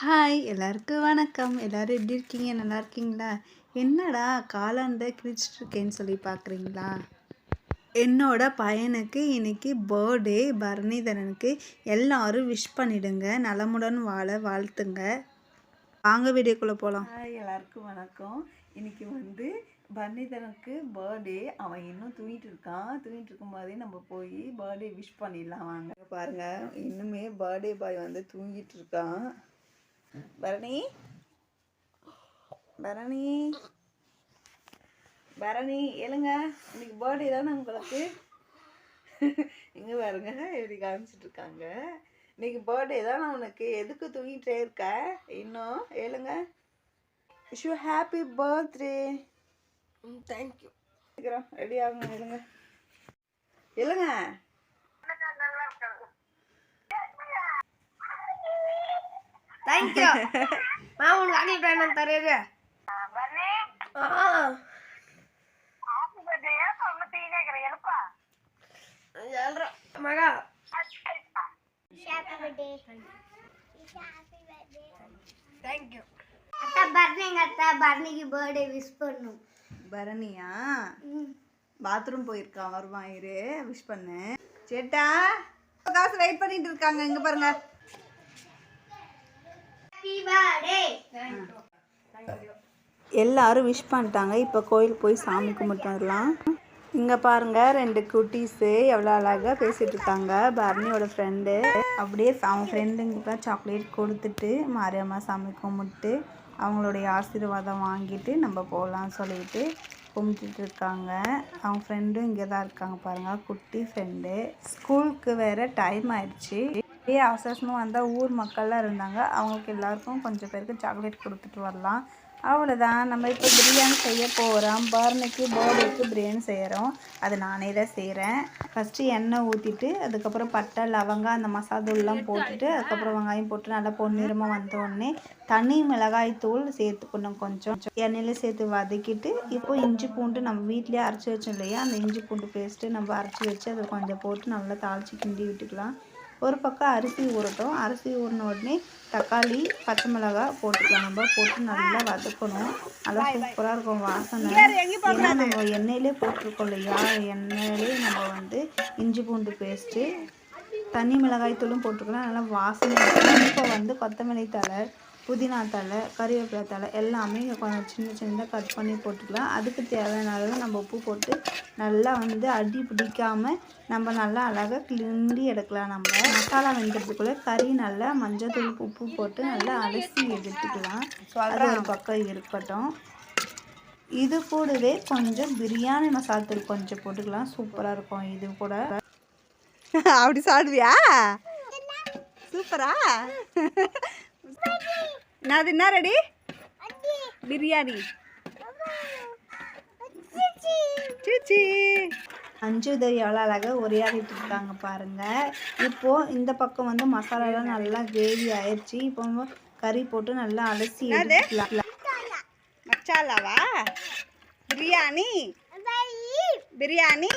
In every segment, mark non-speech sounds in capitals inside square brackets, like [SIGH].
Hi எல்லாருக்கும் வணக்கம். எல்லோரும் எப்படி இருக்கீங்க? நல்லா இருக்கீங்களா? என்னடா காலாண்ட கிழிச்சிட்டு இருக்கேன்னு சொல்லி பார்க்குறீங்களா? என்னோட பையனுக்கு இன்னைக்கு பர்த்டே பரணிதரனுக்கு எல்லாரும் விஷ் பண்ணிடுங்க. நலமுடன் வாழ வாழ்த்துங்க. வாங்க வீடியோக்குள்ளே போகலாம் ஹாய் எல்லாருக்கும் வணக்கம். இன்னைக்கு வந்து பரணிதரனுக்கு பர்த்டே அவன் இன்னும் தூங்கிட்டு இருக்கான் தூங்கிட்டு இருக்கும்போதே நம்ம போய் பர்த்டே விஷ் பண்ணிடலாம். வாங்க பாருங்கள் இன்னுமே பர்த்டே பாய் வந்து தூங்கிட்டு இருக்கான் பரணி? பரணி? பரணி எழுங்க. இன்னைக்கு பர்த்டே தானே உங்களுக்கு? இங்கே பாருங்க எப்படி காமிச்சிட்டு இருக்காங்க. இன்னைக்கு பர்த்டே தானே உனக்கு? எதுக்கு தூங்கிட்டே இருக்க? இன்னும் ஏழுங்க wish you happy birthday thank you சீக்கிரம் ரெடி ஆகுங்க எழுங்க. எழுங்க. தேங்க்யூ மா உனக்கு ஆக்கல் பேன் தரேரு மகா தேங்க்யூ அத்தா பரணி எங்க அத்தா பரணிக்கு பர்த்டே விஷ் பண்ணும் பரணியா பாத்ரூம் போயிருக்கான் வருவான் இரு விஷ் பண்ணு. சேட்டா. காசு வெயிட் பண்ணிட்டு இருக்காங்க இங்க பாருங்க. எல்லாரும் விஷ் பண்ணிட்டாங்க. இப்போ கோயில் போய் சாமி கும்பிட்டு வரலாம். இங்கே பாருங்க ரெண்டு குட்டீஸு எவ்வளோ அழகாக பேசிட்டு இருக்காங்க. பரணியோட ஃப்ரெண்டு அப்படியே அவன் ஃப்ரெண்டுங்களுக்கு சாக்லேட் கொடுத்துட்டு மாரியம்மா சாமி கும்பிட்டு அவங்களுடைய ஆசீர்வாதம் வாங்கிட்டு நம்ம போகலான்னு சொல்லிட்டு கும்பிட்டுட்டு இருக்காங்க. அவங்க ஃப்ரெண்டும் இங்கே தான் இருக்காங்க பாருங்கள் குட்டி ஃப்ரெண்டு ஸ்கூலுக்கு வேறு டைம் ஆயிடுச்சு. அப்படியே அவசரமாக வந்தால் ஊர் மக்கள்லாம் இருந்தாங்க. அவங்களுக்கு எல்லாருக்கும் கொஞ்சம் பேருக்கு சாக்லேட் கொடுத்துட்டு வரலாம். அவ்வளோதான் நம்ம இப்போ பிரியாணி செய்ய போகிறோம் பர்னுக்கு போர்டுக்கு பிரியாணி செய்கிறோம் அது நானே தான் செய்கிறேன் ஃபஸ்ட்டு எண்ணெய் ஊற்றிட்டு அதுக்கப்புறம் பட்டை லவங்கம் அந்த மசாலா போட்டுட்டு அதுக்கப்புறம் வெங்காயம் போட்டு நல்லா பொன்னிறமாக வந்தோடனே தனி மிளகாய் தூள் சேர்த்துக்கணும் கொஞ்சம். எண்ணெயில் சேர்த்து வதக்கிட்டு இப்போ இஞ்சி பூண்டு நம்ம வீட்லேயே அரைச்சி வச்சோம் இல்லையா? அந்த இஞ்சி பூண்டு பேஸ்ட்டு நம்ம அரைச்சி வச்சு அதை கொஞ்சம் போட்டு நல்லா தாளித்து கிண்டி விட்டுக்கலாம். ஒரு பக்கம் அரிசி ஊறட்டும். அரிசி ஊறின உடனே தக்காளி பச்சை மிளகாய் போட்டுக்கலாம். நம்ம போட்டு நல்லா வதக்கணும். நல்லா சூப்பராக இருக்கும் வாசனை. ஏன்னா நம்ம எண்ணெயிலே போட்டிருக்கோம் இல்லையா? எண்ணெயிலே நம்ம வந்து இஞ்சி பூண்டு பேஸ்ட்டு தனி மிளகாய் தூளும் போட்டுக்கலாம். நல்லா வாசனை. இருக்கும் இப்போ வந்து கொத்தமல்லி தழை புதினா தழை கறிவேப்பிலை தழை எல்லாமே கொஞ்சம் சின்ன சின்னதாக கட் பண்ணி போட்டுக்கலாம். அதுக்கு தேவையான அளவு நம்ம உப்பு போட்டு நல்லா வந்து அடி பிடிக்காம நம்ம நல்லா அழகாக கிண்டி எடுக்கலாம் நம்ம. மசாலா வெந்துறதுக்குள்ளே கறி நல்லா மஞ்சள் தூள் உப்பு போட்டு நல்லா அலசி எடுத்துக்கலாம். அது ஒரு பக்கம் இருக்கட்டும். இது கூடவே கொஞ்சம் பிரியாணி மசாலா தூள் கொஞ்சம் போட்டுக்கலாம். சூப்பராக இருக்கும் இது கூட. [LAUGHS] அப்படி சாடுவியா [LAUGHS] சூப்பரா? [LAUGHS] நான் அது என்ன ரெடி பிரியாணி. சீச்சி. அஞ்சு உதவி எவ்வளோ அழகாக உரையாடிட்டு இருக்காங்க பாருங்க. இப்போ இந்த பக்கம் வந்து மசாலாலாம் நல்லா கிரேவி ஆயிடுச்சு இப்போ கறி போட்டு நல்லா அலசி மச்சாலாவா பிரியாணி. பிரியாணி.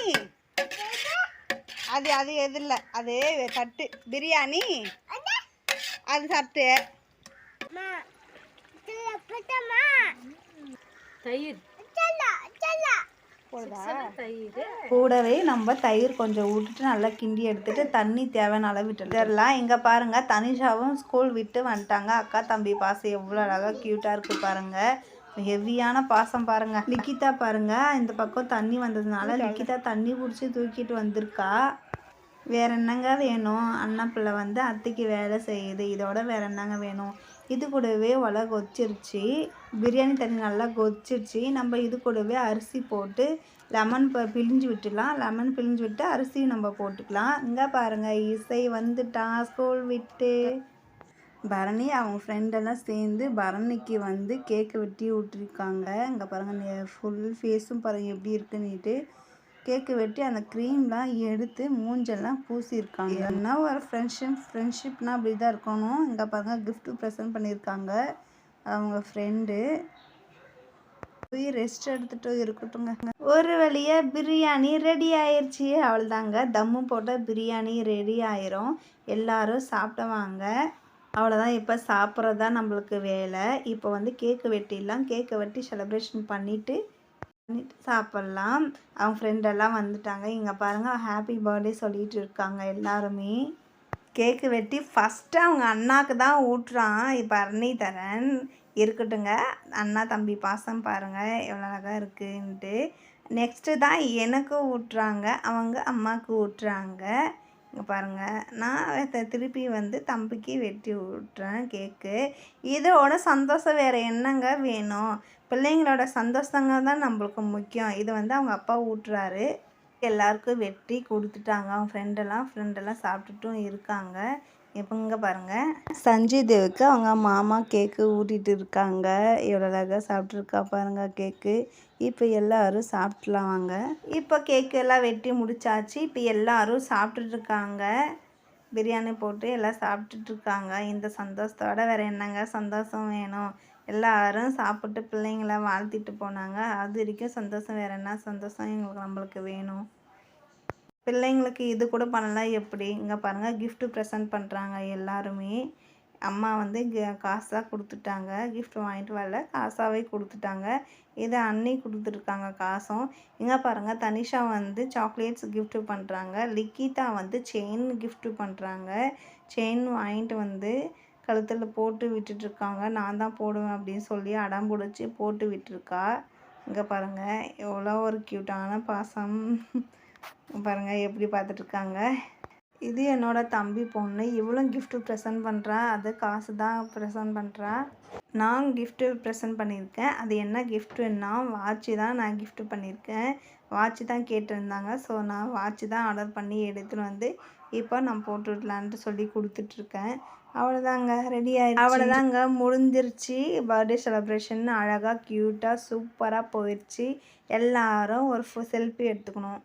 அது அது எது இல்லை அது தட்டு. பிரியாணி. அது தட்டு. தயிர். கூடவே நம்ம தயிர் கொஞ்சம் விட்டுட்டு நல்லா கிண்டி எடுத்துட்டு தண்ணி தேவையான அளவு விட்டுடலாம். இங்கே பாருங்க தனிஷாவும் ஸ்கூல் விட்டு வந்துட்டாங்க. அக்கா தம்பி பாசம் எவ்வளோ அழகாக க்யூட்டாக இருக்கு பாருங்க. ஹெவியான பாசம் பாருங்க. லிக்கிதா பாருங்க இந்த பக்கம் தண்ணி வந்ததுனால லிக்கிதா தண்ணி பிடிச்சி தூக்கிட்டு வந்திருக்கா. வேற என்னங்க வேணும்? அண்ணன் பிள்ளை வந்து அத்தைக்கு வேலை செய்யுது. இதோட வேற என்னங்க வேணும்? இது கூடவே ஒலை கொச்சிருச்சு பிரியாணி தண்ணி நல்லா கொச்சிருச்சு நம்ம இது கூடவே அரிசி போட்டு லெமன் ப பிழிஞ்சு விட்டுலாம் லெமன் பிழிஞ்சு விட்டு அரிசியும் நம்ம போட்டுக்கலாம். இங்கே பாருங்கள் இசை வந்துட்டான் ஸ்கூல் விட்டு. பரணி அவங்க ஃப்ரெண்டெல்லாம் சேர்ந்து பரணிக்கு வந்து கேக்கு வெட்டி விட்டுருக்காங்க. இங்கே பாருங்கள் ஃபுல் ஃபேஸும் பாருங்கள் எப்படி இருக்குன்னுட்டு. கேக்கு வெட்டி அந்த க்ரீம்லாம் எடுத்து மூஞ்செல்லாம் பூசியிருக்காங்க. என்ன ஒரு ஃப்ரெண்ட்ஷிப் ஃப்ரெண்ட்ஷிப்னா அப்படி தான் இருக்கணும். இங்கே பாருங்கள் கிஃப்ட்டு ப்ரெசென்ட் பண்ணியிருக்காங்க. அவங்க ஃப்ரெண்டு போய் ரெஸ்ட் எடுத்துட்டு இருக்கட்டுங்க ஒரு வழியா பிரியாணி ரெடி ஆயிருச்சு. அவ்வளோதாங்க தம்மு போட்ட பிரியாணி ரெடி ஆயிரும். எல்லாரும் சாப்பிடுவாங்க. அவ்வளோதான் இப்போ சாப்பிட்றது தான் நம்மளுக்கு வேலை. இப்போ வந்து கேக்கு வெட்டிடலாம். கேக்கை வெட்டி செலிப்ரேஷன் பண்ணிவிட்டு பண்ணிட்டு சாப்பிட்லாம். அவங்க ஃப்ரெண்டெல்லாம் வந்துட்டாங்க. இங்கே பாருங்கள் ஹாப்பி பர்த்டே சொல்லிட்டு இருக்காங்க எல்லாருமே. கேக்கு வெட்டி ஃபஸ்ட்டு அவங்க அண்ணாக்கு தான் ஊட்டுறான். இப்போ அரணிதரன் இருக்கட்டுங்க. அண்ணா தம்பி பாசம் பாருங்கள் எவ்வளோ அழகாக இருக்குன்ட்டு. நெக்ஸ்ட்டு தான் எனக்கு ஊட்டுறாங்க. அவங்க அம்மாவுக்கு ஊட்டுறாங்க. இங்கே பாருங்கள் நான் திருப்பி வந்து தம்பிக்கு வெட்டி விட்றேன் கேக்கு. இதோட சந்தோஷம் வேறு என்னங்க வேணும்? பிள்ளைங்களோட சந்தோஷங்க தான் நம்மளுக்கு முக்கியம். இது வந்து அவங்க அப்பா ஊட்டுறாரு. எல்லாருக்கும் வெட்டி கொடுத்துட்டாங்க. அவங்க ஃப்ரெண்டெல்லாம் ஃப்ரெண்டெல்லாம் சாப்பிட்டுட்டும் இருக்காங்க. இப்போ பாருங்கள் சஞ்சய் தேவுக்கு அவங்க மாமா கேக்கு ஊட்டிகிட்டு இருக்காங்க. எவ்வளோ அழகாக சாப்பிட்ருக்கா பாருங்க கேக்கு இப்போ எல்லோரும் சாப்பிட்லாம் வாங்க. இப்போ கேக்கு எல்லாம் வெட்டி முடிச்சாச்சு. இப்போ எல்லோரும் சாப்பிட்டுட்ருக்காங்க பிரியாணி போட்டு எல்லாம் சாப்பிட்டுட்டு இருக்காங்க. இந்த சந்தோஷத்தோட வேறு என்னங்க சந்தோஷம் வேணும்? எல்லாரும் சாப்பிட்டு பிள்ளைங்கள வாழ்த்திட்டு போனாங்க. அது வரைக்கும் சந்தோஷம் வேறு என்ன சந்தோஷம் எங்களுக்கு நம்மளுக்கு வேணும்? பிள்ளைங்களுக்கு இது கூட பண்ணலாம் எப்படி? இங்கே பாருங்கள் கிஃப்ட்டு ப்ரெசென்ட் பண்ணுறாங்க எல்லாருமே. அம்மா வந்து க- காசாக கொடுத்துட்டாங்க. கிஃப்ட் வாங்கிட்டு வரல காசாகவே கொடுத்துட்டாங்க. இதை அன்னி கொடுத்துருக்காங்க காசும். இங்கே பாருங்கள் தனிஷா வந்து சாக்லேட்ஸ் கிஃப்ட்டு பண்ணுறாங்க லிக்கிதா வந்து செயின் கிஃப்ட்டு பண்ணுறாங்க செயின் வாங்கிட்டு வந்து கழுத்தில் போட்டு விட்டுட்ருக்காங்க. நான் தான் போடுவேன் அப்படின்னு சொல்லி அடம் பிடிச்சி போட்டு விட்டுருக்கா. இங்கே பாருங்கள் எவ்வளோ ஒரு க்யூட்டான பாசம். பாருங்கள் எப்படி பார்த்துட்ருக்காங்க. இது என்னோட தம்பி பொண்ணு. இவளும் gift ப்ரெசென்ட் பண்ணுறா அது காசு தான் ப்ரெசென்ட் பண்ணுறா நான் gift ப்ரெசென்ட் பண்ணியிருக்கேன். அது என்ன கிஃப்ட்டுன்னா வாட்ச்சு தான் நான் gift பண்ணியிருக்கேன். வாட்ச்சு தான் கேட்டிருந்தாங்க. ஸோ நான் வாட்ச்சு தான் ஆர்டர் பண்ணி எடுத்துகிட்டு வந்து இப்போ நான் போட்டு விடலான்ட்டு சொல்லி கொடுத்துட்ருக்கேன். அவ்வளோதாங்க. ரெடி ஆயிடுச்சு. அவ்வளோதாங்க. முடிஞ்சிருச்சு. பர்த்டே செலிப்ரேஷன் அழகாக க்யூட்டாக சூப்பராக போயிடுச்சு எல்லாரும் ஒரு செல்ஃபி எடுத்துக்கணும்.